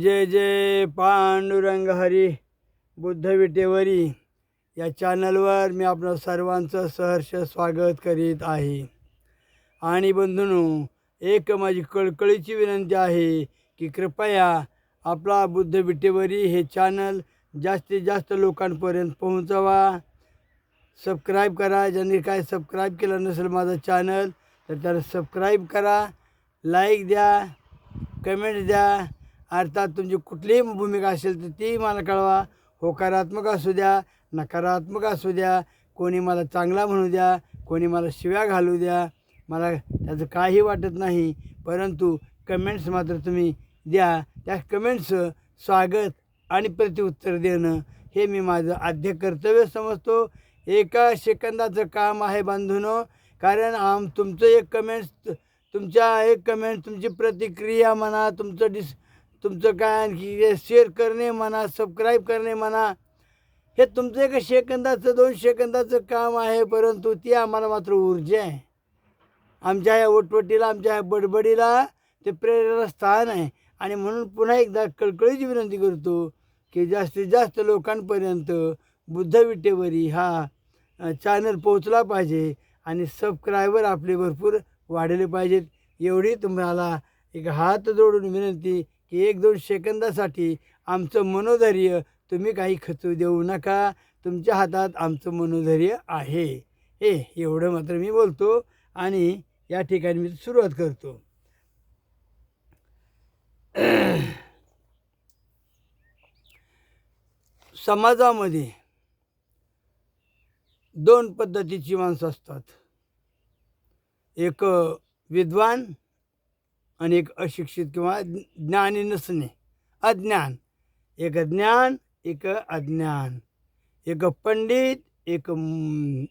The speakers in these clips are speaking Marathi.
जय जय पांडुरंग हरी बुद्ध विटेवरी. या चॅनलवर मी आपलं सर्वांचं सहर्ष स्वागत करीत आहे. आणि बंधूनो एक माझी कळकळीची विनंती आहे की कृपया आपला बुद्ध विटेवरी हे चॅनल जास्तीत जास्त लोकांपर्यंत पोहोचवा. सबस्क्राईब करा. ज्यांनी काय सबस्क्राईब केलं नसेल माझं चॅनल तर त्याला सबस्क्राईब करा. लाईक द्या कमेंट द्या. अर्थात तुमची कुठलीही भूमिका असेल तर ती मला कळवा. होकारात्मक असू द्या नकारात्मक असू द्या कोणी मला चांगला म्हणू द्या कोणी मला शिव्या घालू द्या मला त्याचं काही वाटत नाही. परंतु कमेंट्स मात्र तुम्ही द्या. त्या कमेंट्सचं स्वागत आणि प्रतिउत्तर देणं हे मी माझं आद्य कर्तव्य समजतो. एका सेकंदाचं काम आहे बांधून. कारण आम तुमचं एक कमेंट्स तुमच्या एक कमेंट तुमची प्रतिक्रिया म्हणा तुमचं डिस तुमचं काय आणखी शेअर करणे म्हणा सबस्क्राईब करणे म्हणा हे तुमचं एक सेकंदाचं दोन सेकंदाचं काम आहे परंतु ती आम्हाला मात्र ऊर्जा आहे. आमच्या ह्या वटवटीला आमच्या ह्या बडबडीला ते प्रेरणा स्थान आहे. आणि म्हणून पुन्हा एकदा कळकळीची विनंती करतो की जास्तीत जास्त लोकांपर्यंत बुद्धविटेवरी हा चॅनल पोहोचला पाहिजे आणि सबस्क्रायबर आपले भरपूर वाढले पाहिजेत. एवढी तुम्हाला एक हात जोडून विनंती की एक दोन सेकंदासाठी आमचं मनोधैर्य तुम्ही काही खचू देऊ नका. तुमच्या हातात आमचं मनोधैर्य आहे. हे एवढं मात्र मी बोलतो आणि या ठिकाणी मी सुरुवात करतो. समाजामध्ये दोन पद्धतीची माणसं असतात. एक विद्वान आणि एक अशिक्षित किंवा ज्ञानी नसणे. अज्ञान. एक ज्ञान एक अज्ञान. एक पंडित एक म-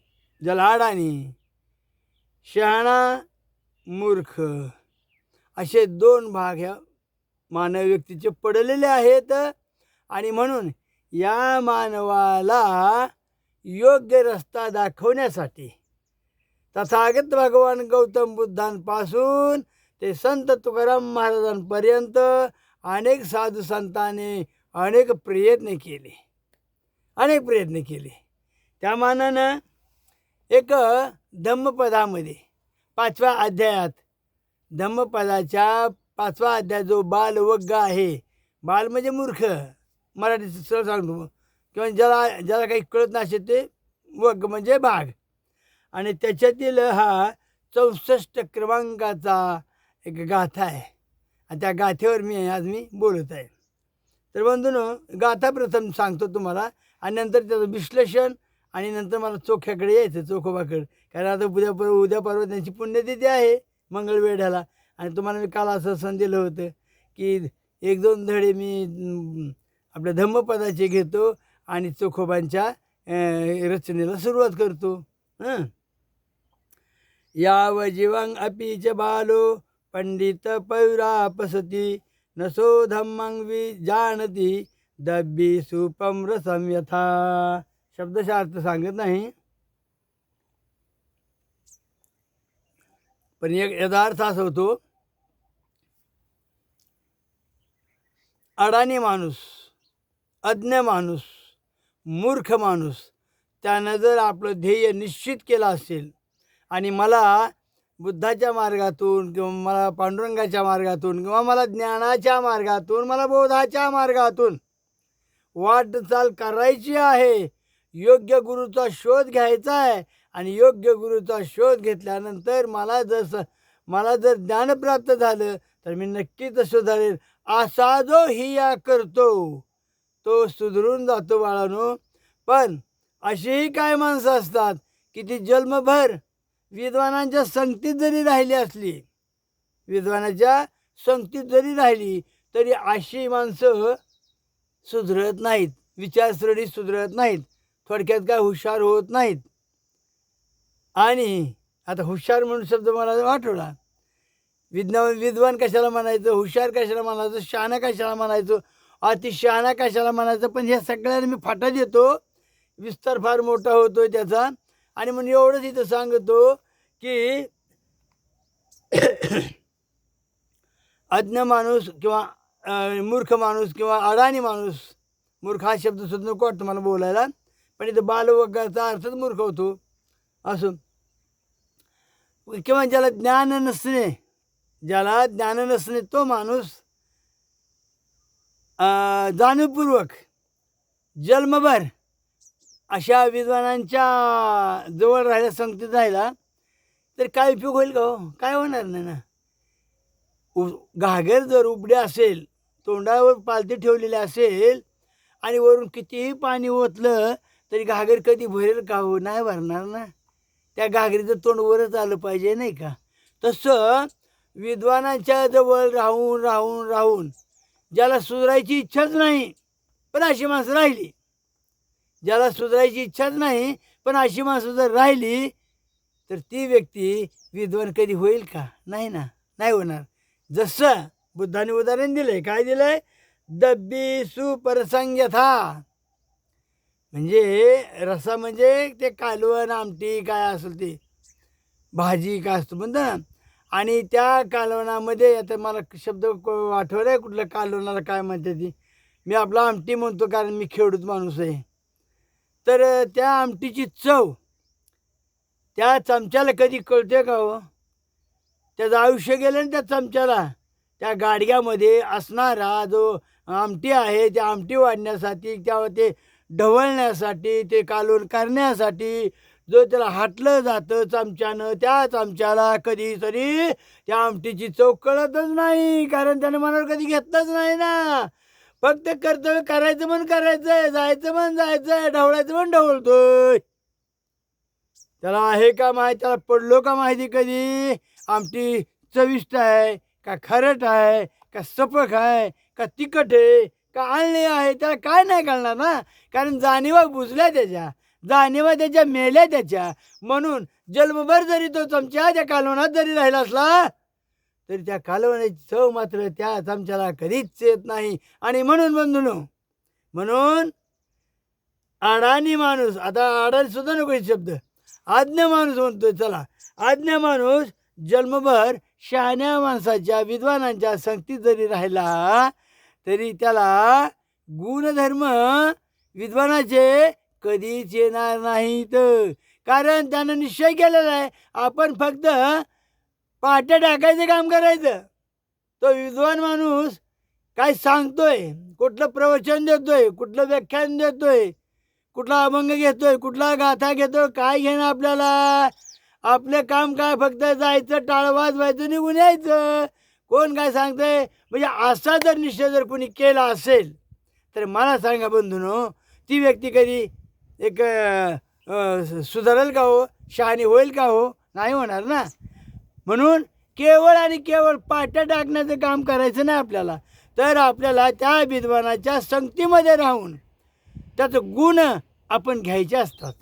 शहाणा मूर्ख. असे दोन भाग ह्या मानव व्यक्तीचे पडलेले आहेत आणि म्हणून या मानवाला योग्य रस्ता दाखवण्यासाठी. तथागत भगवान गौतम बुद्धांपासून ते संत तुकाराम महाराजांपर्यंत अनेक साधू संतांनी अनेक प्रयत्न केले. अनेक प्रयत्न केले. त्या मानानं एक धम्मपदामध्ये पाचव्या अध्यायात धम्मपदाच्या पाचवा अध्याय जो बालवग्ग आहे बाल म्हणजे मूर्ख मराठीत सरळ सांगतो किंवा ज्याला ज्याला काही कळत नसे ते वग्ग म्हणजे बाघ. आणि त्याच्यातील हा चौसष्ट क्रमांकाचा एक गाथा आहे. आणि त्या गाथेवर मी आज मी बोलत आहे. तर बंधून गाथा प्रथम सांगतो तुम्हाला आणि नंतर त्याचं विश्लेषण आणि नंतर मला चोख्याकडे यायचं चोखोबाकडे. कारण आता उद्या पर उद्या परवा त्यांची पुण्यतिथी आहे मंगळवेढ्याला आणि तुम्हाला मी काल असं सण दिलं होतं की एक दोन धडे मी आपल्या धम्मपदाचे घेतो आणि चोखोबांच्या रचनेला सुरुवात करतो. या याव जीवं बालो पंडित पौरापसती नसो धम्मं विजानती दब्बी सुपम रसम यथा। शब्दशः अर्थ सांगत नाही. पण एक यथार्थ असा होतो अडाणी माणूस अज्ञ माणूस मूर्ख माणूस त्यानं जर आपलं ध्येय निश्चित केलं असेल आणि मला बुद्धाच्या मार्गातून किंवा मला पांडुरंगाच्या मार्गातून किंवा मला ज्ञानाच्या मार्गातून मला बोधाच्या मार्गातून वाटचाल करायची आहे. योग्य गुरुचा शोध घ्यायचा आहे आणि योग्य गुरुचा शोध घेतल्यानंतर मला जसं मला जर ज्ञान प्राप्त झालं तर मी नक्कीच सुधारेल. असा जो हिया करतो तो सुधरून जातो बाळानो. पण अशीही काय माणसं असतात की ती जन्मभर विद्वानांच्या संगतीत जरी राहिली असली विद्वानाच्या संगतीत जरी राहिली तरी अशी माणसं सुधरत नाहीत विचारसरणी सुधरत नाहीत थोडक्यात काय हुशार होत नाहीत. आणि आता हुशार म्हणून शब्द मला आठवला विज्ञान विद्वान कशाला म्हणायचं? हुशार कशाला म्हणायचं? शहाणा कशाला म्हणायचं? अति शहाणा कशाला म्हणायचं? पण ह्या सगळ्यांना मी फाटा देतो. विस्तार फार मोठा होतो त्याचा. आणि म्हणून एवढंच इथं सांगतो की अज्ञ माणूस किंवा मूर्ख माणूस किंवा अडाणी माणूस मूर्ख हा शब्दसुद्धा नको वाटतो मला बोलायला. पण इथं बालवर्गाचा अर्थच मूर्ख होतो. असो. किंवा ज्याला ज्ञान नसणे ज्याला ज्ञान नसणे तो माणूस जाणीवपूर्वक जन्मभर अशा विद्वानांच्या जवळ राहिल्या संगतीत राहिला तर काय उपयोग होईल का हो? काय होणार नाही ना? उ घागर जर उबडे असेल तोंडावर पालथी ठेवलेली असेल आणि वरून कितीही पाणी ओतलं तरी घागर कधी भरेल का हो? नाही भरणार ना. त्या घागरीचं तोंड वरच आलं पाहिजे नाही का? तसं विद्वानांच्या जवळ राहून राहून राहून ज्याला सुधारायची इच्छाच नाही पण अशी माणसं राहिली. ज्याला सुधारायची इच्छाच नाही पण अशी माणसं जर राहिली तर ती व्यक्ती विद्वान कधी होईल का? नाही ना. नाही होणार. जसं बुद्धाने उदाहरण दिलंय काय दिलंय? दब्बी सुपरसंग्यथा म्हणजे रसा म्हणजे ते कालवण आमटी काय असेल ते. भाजी काय असतं म्हणतो ना. आणि त्या कालवणामध्ये आता मला शब्द आठवलं आहे कुठल्या कालवणाला काय म्हणते ती. मी आपला आमटी म्हणतो कारण मी खेडूत माणूस आहे. तर त्या आमटीची चव त्या चमच्याला कधी कळते का हो? त्याचं आयुष्य गेलं ना त्या चमच्याला. त्या गाडग्यामध्ये असणारा जो आमटी आहे त्या आमटी वाढण्यासाठी त्या ते ढवळण्यासाठी ते कालून करण्यासाठी जो त्याला हाटलं जातं चमच्यानं त्या चमच्याला कधीतरी त्या आमटीची चव कळतच नाही. कारण त्याने मनावर कधी घेतलंच नाही ना. फक्त कर्तव्य करायचं म्हण करायचंय जायचं म्हण जायचंय ढवळायचं म्हण ढवळतोय. त्याला आहे का माहिती? त्याला पडलो का माहिती कधी? आमटी चविष्ट आहे का खरट आहे का सपक आहे का तिखट आहे का आणले आहे त्याला काय नाही घालणार ना? कारण जाणीवा बुजल्या त्याच्या जाणीवा त्याच्या मेल्या त्याच्या. म्हणून जन्मभर जरी तो चमचा त्या कालवणात जरी राहिला असला तरी त्या कालवणाची चव मात्र त्या चमच्याला कधीच येत नाही. आणि म्हणून बंधून म्हणून अडाणी माणूस आता अडाणी सुद्धा नको शब्द. आज्ञा माणूस म्हणतोय चला. आज्ञा माणूस जन्मभर शहाण्या माणसाच्या विद्वानांच्या संगतीत जरी राहिला तरी त्याला गुणधर्म विद्वानाचे कधीच येणार नाहीत. कारण त्यानं निश्चय केलेला आहे आपण फक्त पाट्या टाकायचं काम करायचं. तो विद्वान माणूस काय सांगतोय कुठलं प्रवचन देतोय कुठलं व्याख्यान देतोय कुठला अभंग घेतोय कुठला गाथा घेतोय काय घेणं आपल्याला? आपलं काम काय फक्त जायचं टाळवाज व्हायचं निघून यायचं. कोण काय सांगतंय? म्हणजे असा जर निश्चय जर कोणी केला असेल तर मला सांगा बंधूनो ती व्यक्ती कधी एक सुधारेल का हो? शहाणी होईल का हो? नाही होणार ना. म्हणून केवळ आणि केवळ पाट्या टाकण्याचं काम करायचं नाही आपल्याला. तर आपल्याला त्या विद्वानाच्या संगतीमध्ये राहून त्याचं गुण आपण घ्यायचे असतात.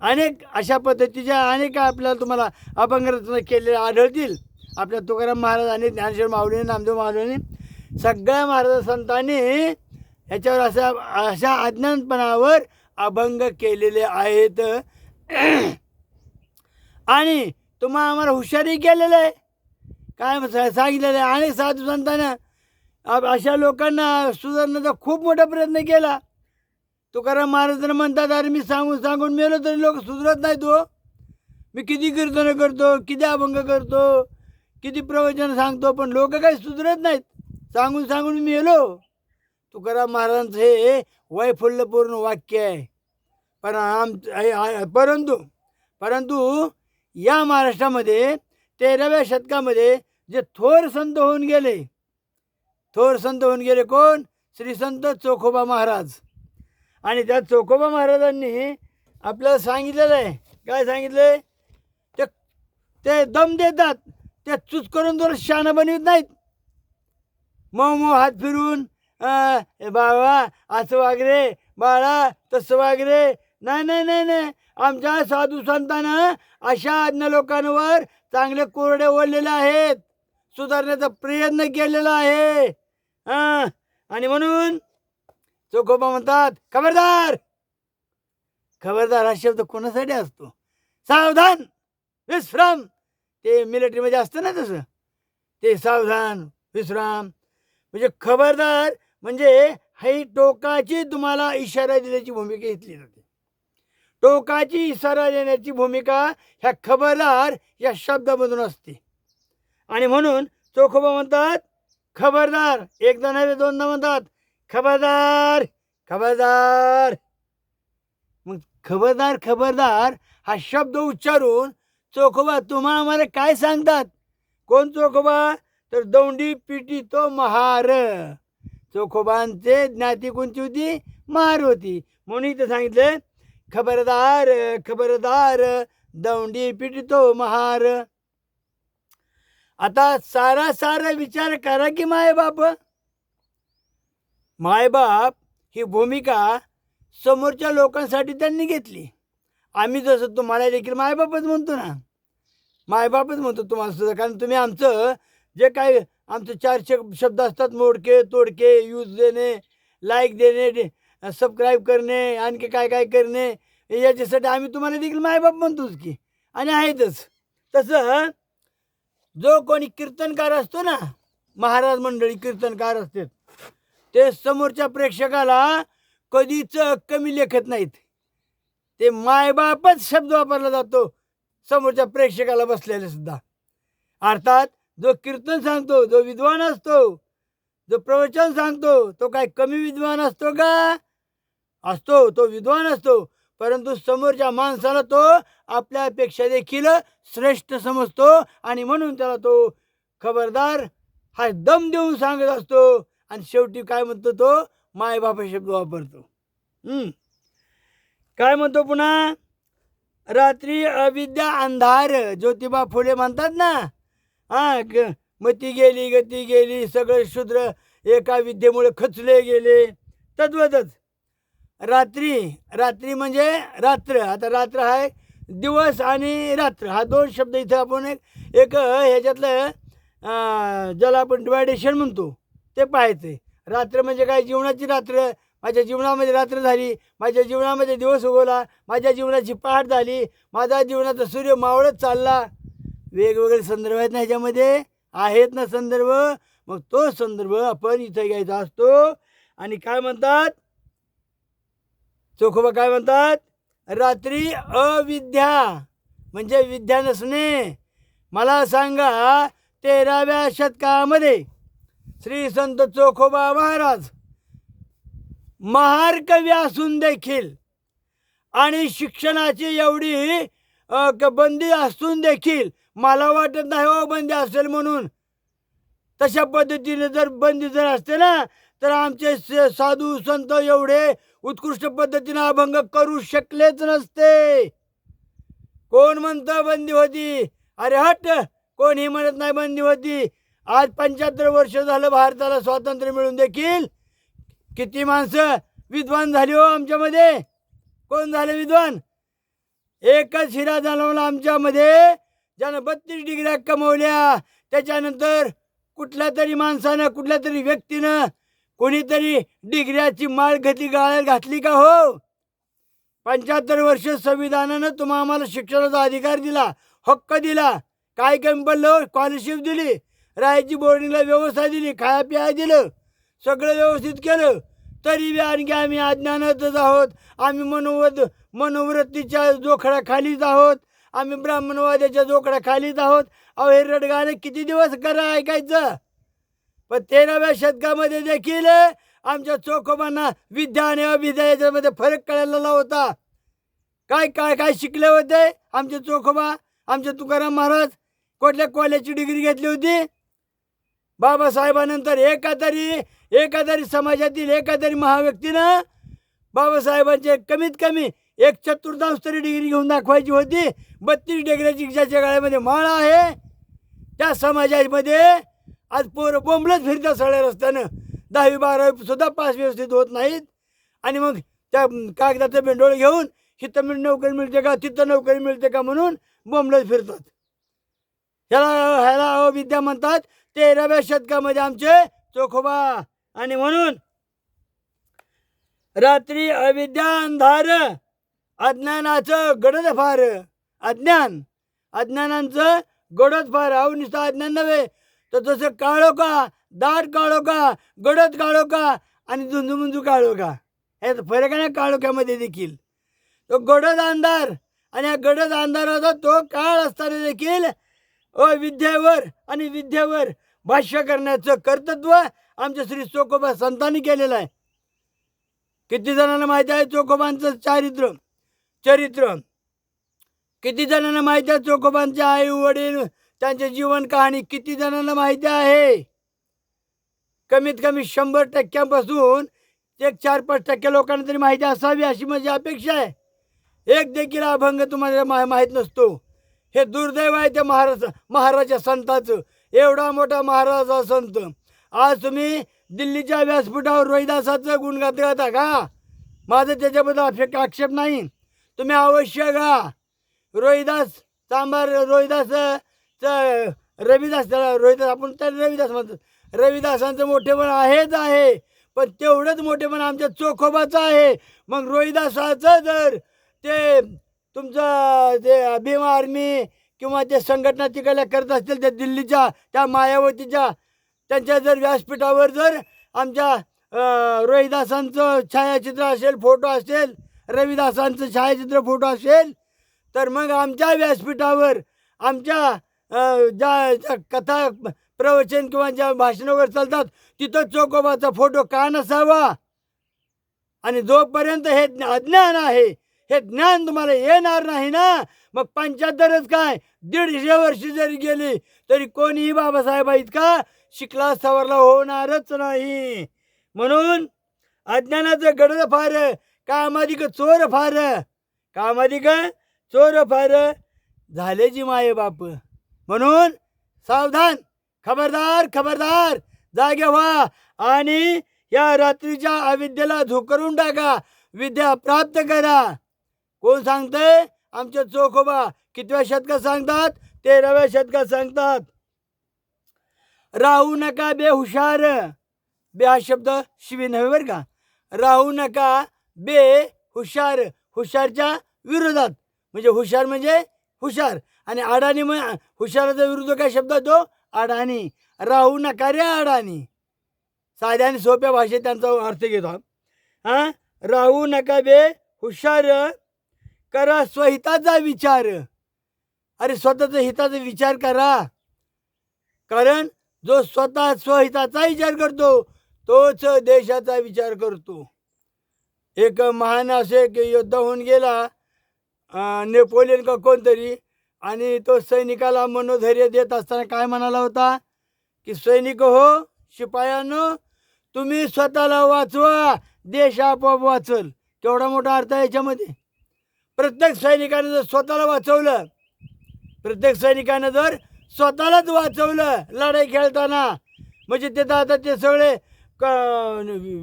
अनेक अशा पद्धतीच्या अनेक आपल्याला तुम्हाला अभंगरचना केलेल्या आढळतील. आपल्या तुकाराम महाराजांनी ज्ञानेश्वर माऊलीने नामदेव माऊलीने सगळ्या महाराज संतांनी याच्यावर अशा अशा अज्ञानपणावर अभंग केलेले आहेत. आणि तुम्हा आम्हाला हुशारी केलेलं आहे. काय सांगितलेलं आहे. अनेक साधू संतांना अशा लोकांना सुधारण्याचा खूप मोठा प्रयत्न केला. तुकाराम महाराजांना म्हणतात अरे मी सांगून सांगून मेलो तरी लोक सुधरत नाही तो हो. मी किती कीर्तन करतो किती अभंग करतो किती प्रवचन सांगतो पण लोक काही सुधरत नाहीत. सांगून सांगून मी मेलो. तुकाराम महाराजांचं हे वैफुल्यपूर्ण वाक्य आहे. पण आम परंतु परंतु या महाराष्ट्रामध्ये तेराव्या शतकामध्ये जे थोर संत होऊन गेले थोर संत होऊन गेले कोण? श्री संत चोखोबा महाराज. आणि त्या चोकोबा महाराजांनी आपल्याला सांगितलेलं आहे. काय सांगितलं ते ते दम देतात. ते चूच करून जर शाणं बनवित नाहीत. मऊ मऊ हात फिरून बाबा असं वाग रे बाळा तसं वाग रे नाही नाही नाही नाही. आमच्या साधू संतानं अशा आज्ञा लोकांवर चांगले कोरडे ओढलेले आहेत. सुधारण्याचा प्रयत्न केलेला आहे. हां? आणि म्हणून चोखोबा म्हणतात खबरदार! खबरदार हा शब्द कोणासाठी असतो? सावधान! विश्राम! ते मिलिटरीमध्ये असतं ना तसं? ते सावधान विश्राम! म्हणजे खबरदार म्हणजे ही टोकाची तुम्हाला इशारा देण्याची भूमिका घेतली जाते. टोकाची इशारा देण्याची भूमिका ह्या खबरदार या शब्दामधून असते. आणि म्हणून चोखोबा म्हणतात खबरदार! एकदा नव्हे दोनदा म्हणतात खबरदार खबरदार. मग खबरदार खबरदार हा शब्द उच्चारून चोखोबा तुम्हाला आम्हाला काय सांगतात? कोण चोखोबा? तर दौंडी पिटी तो महार. चोखोबांचे ज्ञाती कोणती होती? महार होती. म्हणून इथं सांगितलं खबरदार खबरदार दौंडी पिटी तो महार. आता सारा सारा विचार करा की माय बाप मायबाप ही भूमिका समोरच्या लोकांसाठी त्यांनी घेतली. आम्ही जसं तुम्हाला देखील मायबापच म्हणतो ना. मायबापच म्हणतो तुम्हाला सुद्धा कारण तुम्ही आमचं जे काय आमचं चार शब्द असतात मोडके तोडके यूज देणे लाईक देणे सबस्क्राईब करणे आणखी काय काय करणे याच्यासाठी आम्ही तुम्हाला देखील मायबाप म्हणतोच की आणि आहेतच. तसं जो कोणी कीर्तनकार असतो ना महाराज मंडळी कीर्तनकार असतात ते समोरच्या प्रेक्षकाला कधीच कमी लेखत नाहीत. ते मायबापच शब्द वापरला जातो. समोरच्या प्रेक्षकाला बसलेले सुद्धा. अर्थात जो कीर्तन सांगतो जो विद्वान असतो जो प्रवचन सांगतो तो काय कमी विद्वान असतो का? असतो तो विद्वान असतो. परंतु समोरच्या माणसाला तो आपल्यापेक्षा देखील श्रेष्ठ समजतो आणि म्हणून त्याला तो खबरदार हा दम देऊन सांगत असतो. आणि शेवटी काय म्हणतो तो? मायबापा शब्द वापरतो. काय म्हणतो पुन्हा? रात्री अविद्या अंधार ज्योतिबा फुले म्हणतात ना? हा मती गेली गती गेली सगळे शूद्र एका विद्येमुळे खचले गेले. तद्वतच रात्री रात्री म्हणजे रात्र. आता रात्र आहे दिवस आणि रात्र. हा दोन शब्द इथं आपण एक ह्याच्यातलं ज्याला आपण डिवायडेशन म्हणतो. ते पाहायचे रात्र म्हणजे काय? जीवनाची रात्र. माझ्या जीवनामध्ये रात्र झाली. माझ्या जीवनामध्ये दिवस उगवला. माझ्या जीवनाची पहाट झाली. माझा जीवनाचा सूर्य मावळत चालला. वेगवेगळे संदर्भ आहेत ना ह्याच्यामध्ये? आहेत ना संदर्भ? मग तो संदर्भ आपण इथं घ्यायचा असतो. आणि काय म्हणतात? चोखोबा काय म्हणतात? रात्री अविद्या. म्हणजे विद्या नसणे. मला सांगा तेराव्या शतकामध्ये श्री संत चोखोबा महाराज. महारकवी असून देखील आणि शिक्षणाची एवढी बंदी असून देखील मला वाटत नाही हो बंदी असेल म्हणून. तशा पद्धतीने जर बंदी जर असते ना तर आमचे स- साधू संत एवढे उत्कृष्ट पद्धतीने अभंग करू शकलेच नसते. कोण म्हणतं बंदी होती? अरे हट! कोणी म्हणत नाही बंदी होती? आज पंच्याहत्तर वर्ष झालं भारताला स्वातंत्र्य मिळून देखील. किती माणसं विद्वान झाली हो आमच्यामध्ये? कोण झाले विद्वान? एकच हिरा जाणवला आमच्यामध्ये. ज्यानं बत्तीस डिग्र्या कमवल्या त्याच्यानंतर कुठल्या तरी माणसानं कुठल्या तरी व्यक्तीनं कोणीतरी डिग्र्याची माळ घेतली गाळ्यात घातली का हो? पंच्याहत्तर वर्ष संविधानानं तुम्हा आम्हाला शिक्षणाचा अधिकार दिला हक्क दिला. काय कमी पडलं स्कॉलरशिप दिली. राहायची बोर्डिंगला व्यवस्था दिली खाया पिया दिलं सगळं व्यवस्थित केलं तरी बी आणखी आम्ही अज्ञानातच आहोत. आम्ही मनोवत मनोवृत्तीच्या जोखडाखालीच आहोत. आम्ही ब्राह्मणवाद्याच्या जोखडाखालीच आहोत. अहो हे रडगाणं किती दिवस करा ऐकायचं? पण तेराव्या शतकामध्ये देखील आमच्या चोखोबांना विद्या आणि अविद्या याच्यामध्ये फरक कळलेला होता. काय काय काय शिकले होते आमचे चोखोबा आमचे तुकाराम महाराज? कुठल्या कॉलेजची डिग्री घेतली होती? बाबासाहेबानंतर एका तरी समाजातील एकातरी महाव्यक्तीनं बाबासाहेबांचे कमीत कमी एक चतुर्थांश तरी डिग्री घेऊन दाखवायची होती. बत्तीस डिग्रीची ज्याच्या गाळ्यामध्ये माळ आहे. त्या समाजामध्ये आज पोरं बोंबलत फिरतात सगळ्या रस्त्यानं. दहावी बारावी सुद्धा पास व्यवस्थित होत नाहीत. आणि मग त्या कागदाचं बेंडोळ घेऊन हिथं मिळ नोकरी मिळते का? तिथं नोकरी मिळते का? म्हणून बोंबलत फिरतात. ह्याला ह्याला अविद्या म्हणतात. तेराव्या शतकामध्ये आमचे चोखोबा. आणि म्हणून रात्री अविद्या अंधार अज्ञानाचं गडद फार अज्ञान अज्ञानांचं गडद फार अहो नुसतं अज्ञान नव्हे तर तसं काळो का दाट काळो का गडद काळो का आणि झुंजू काळोखा ह्यात फरक आहे ना काळोख्यामध्ये देखील. तो गडद अंधार आणि या गडद अंधाराचा तो काळ असताना देखील अविद्येवर आणि विद्येवर भाष्य करण्याचं कर्तृत्व आमच्या श्री चोकोबा संतांनी केलेलं आहे. किती जणांना माहिती आहे चोकोबांचं चारित्र? चरित्र. किती जणांना माहिती आहे चोकोबांचे आई वडील त्यांचे जीवन कहाणी किती जणांना माहिती आहे? कमीत कमी शंभर टक्क्यापासून एक चार पाच टक्के लोकांना तरी माहिती असावी अशी माझी अपेक्षा आहे. एक देखील अभंग तुम्हाला मा माहीत नसतो. हे दुर्दैव आहे त्या महाराज महाराजा संताचं. एवढा मोठा महाराजा संत. आज तुम्ही दिल्लीच्या व्यासपीठावर रोहिदासाचं गुणगात गाता का? माझं त्याच्याबद्दल अफेक्ट आक्षेप नाही. तुम्ही अवश्य गा रोहिदास सांबार रोहिदास रविदास त्याला रोहिदास आपण त्याला रविदास म्हणतो. रविदासांचं मोठेपण आहेच आहे. पण तेवढंच मोठेपण आमच्या चोखोबाचं आहे. मग रोहिदासाचं जर ते तुमचं ते भीम आर्मी किंवा ते संघटना तिकडल्या करत असतील त्या दिल्लीच्या त्या मायावतीच्या त्यांच्या जर व्यासपीठावर जर आमच्या रोहिदासांचं छायाचित्र असेल फोटो असेल रविदासांचं छायाचित्र फोटो असेल तर मग आमच्या व्यासपीठावर आमच्या ज्या ज्या कथा प्रवचन किंवा ज्या भाषणावर वगैरे चालतात तिथं चोकोबाचा फोटो का नसावा? आणि जोपर्यंत हे अज्ञान आहे हे ज्ञान तुम्हाला येणार नाही ना? मग पंच्याहत्तरच काय? दीडशे वर्षी जरी गेली तरी कोणीही बाबासाहेब इतका शिकला सवरला होणारच नाही. म्हणून अज्ञानाचं गडद फार कामाधिक चोर फार कामाधिक चोर फार झाल्याची माये बाप. म्हणून सावधान खबरदार खबरदार जागे व्हा आणि या रात्रीच्या अविद्येला झुकरून टाका. विद्या प्राप्त करा. कोण सांगतंय? आमचे चोखोबा. कितव्या शतकात सांगतात? तेराव्या शतकात सांगतात. राहू नका बेहुशार. बे हा शब्द शिवी नव्हे बरं का? राहू नका बे हुशार हुशारच्या विरोधात. म्हणजे हुशार म्हणजे हुशार. आणि अडाणी म्हणजे हुशाराचा विरुद्ध काय शब्द तो? अडाणी. राहू नका रे अडाणी. साध्या आणि सोप्या भाषेत त्यांचा अर्थ घेतो हां. राहू नका बे हुशार करा स्वहिताचा विचार. अरे स्वतःचा हिताचा विचार करा. कारण जो स्वतः स्वहिताचा विचार करतो तोच देशाचा विचार करतो. एक महान असे की योद्धा होऊन गेला नेपोलियन का कोणतरी आणि तो सैनिकाला मनोधैर्य देत असताना काय म्हणाला होता? की सैनिक हो शिपायानं तुम्ही स्वतःला वाचवा देश आपोआप वाचल. केवढा मोठा अर्थ आहे याच्यामध्ये. प्रत्येक सैनिकानं जर स्वतःला वाचवलं प्रत्येक सैनिकानं जर स्वतःलाच वाचवलं लढाई खेळताना म्हणजे ते तर आता ते सगळे क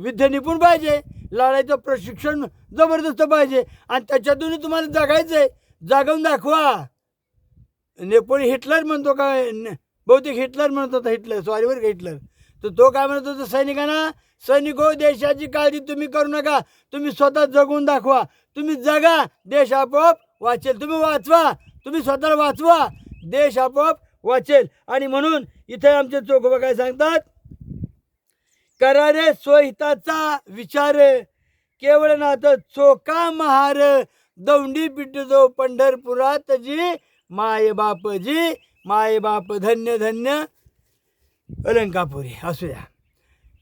विद्य निपुण पाहिजे लढाईचं प्रशिक्षण जबरदस्त पाहिजे आणि त्याच्यातूनही तुम्हाला जगायचं आहे जागवून दाखवा. नेपोळी हिटलर म्हणतो काय बहुतेक हिटलर म्हणत होता हिटलर सॉरी हिटलर. तर तो काय म्हणत होता सैनिकांना सैनिको हो, देशाची काळजी तुम्ही करू नका तुम्ही स्वतः जगून दाखवा. तुम्ही जगा देश आपोआप वाचेल. तुम्ही वाचवा तुम्ही स्वतःला वाचवा. देश आपोआप वाचेल. आणि म्हणून इथे आमचे चोखोबा काय सांगतात करा रे स्वहिताचा विचार केवळ नाथ चोका महार. दौंडी पिटजो पंढरपुरात जी माय बाप जी माय बाप धन्य धन्य. अलंकापुरी असूया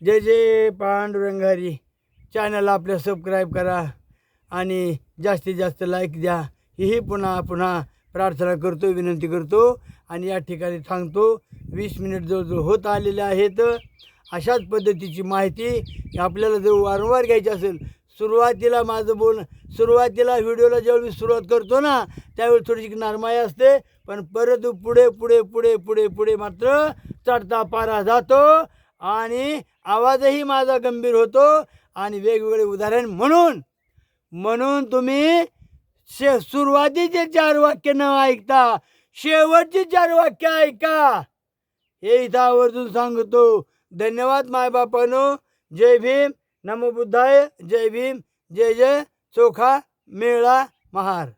जय जय पांडुरंगारी. चॅनल आपलं सबस्क्राईब करा. आणि जास्तीत जास्त लाईक द्या. ही पुन्हा पुन्हा प्रार्थना करतो विनंती करतो आणि या ठिकाणी सांगतो वीस मिनिट जवळजवळ होत आलेले आहेत. अशाच पद्धतीची माहिती आपल्याला जर वारंवार घ्यायची असेल सुरुवातीला माझं बोल सुरुवातीला व्हिडिओला जेव्हा मी सुरुवात करतो ना त्यावेळी थोडीशी नरमाई असते पण परत पुढे पुढे पुढे पुढे पुढे मात्र चढता पारा जातो आणि आवाजही माझा गंभीर होतो आणि वेगवेगळे उदाहरण म्हणून म्हणून तुम्ही शे सुरुवातीचे चार वाक्य न ऐकता शेवटचे चार वाक्य ऐका. हे इथं आवर्जून सांगतो. धन्यवाद मायबापानो जय भीम. नमो बुद्धाय. जय भीम. जय जय. चोखा. मेळा. महार.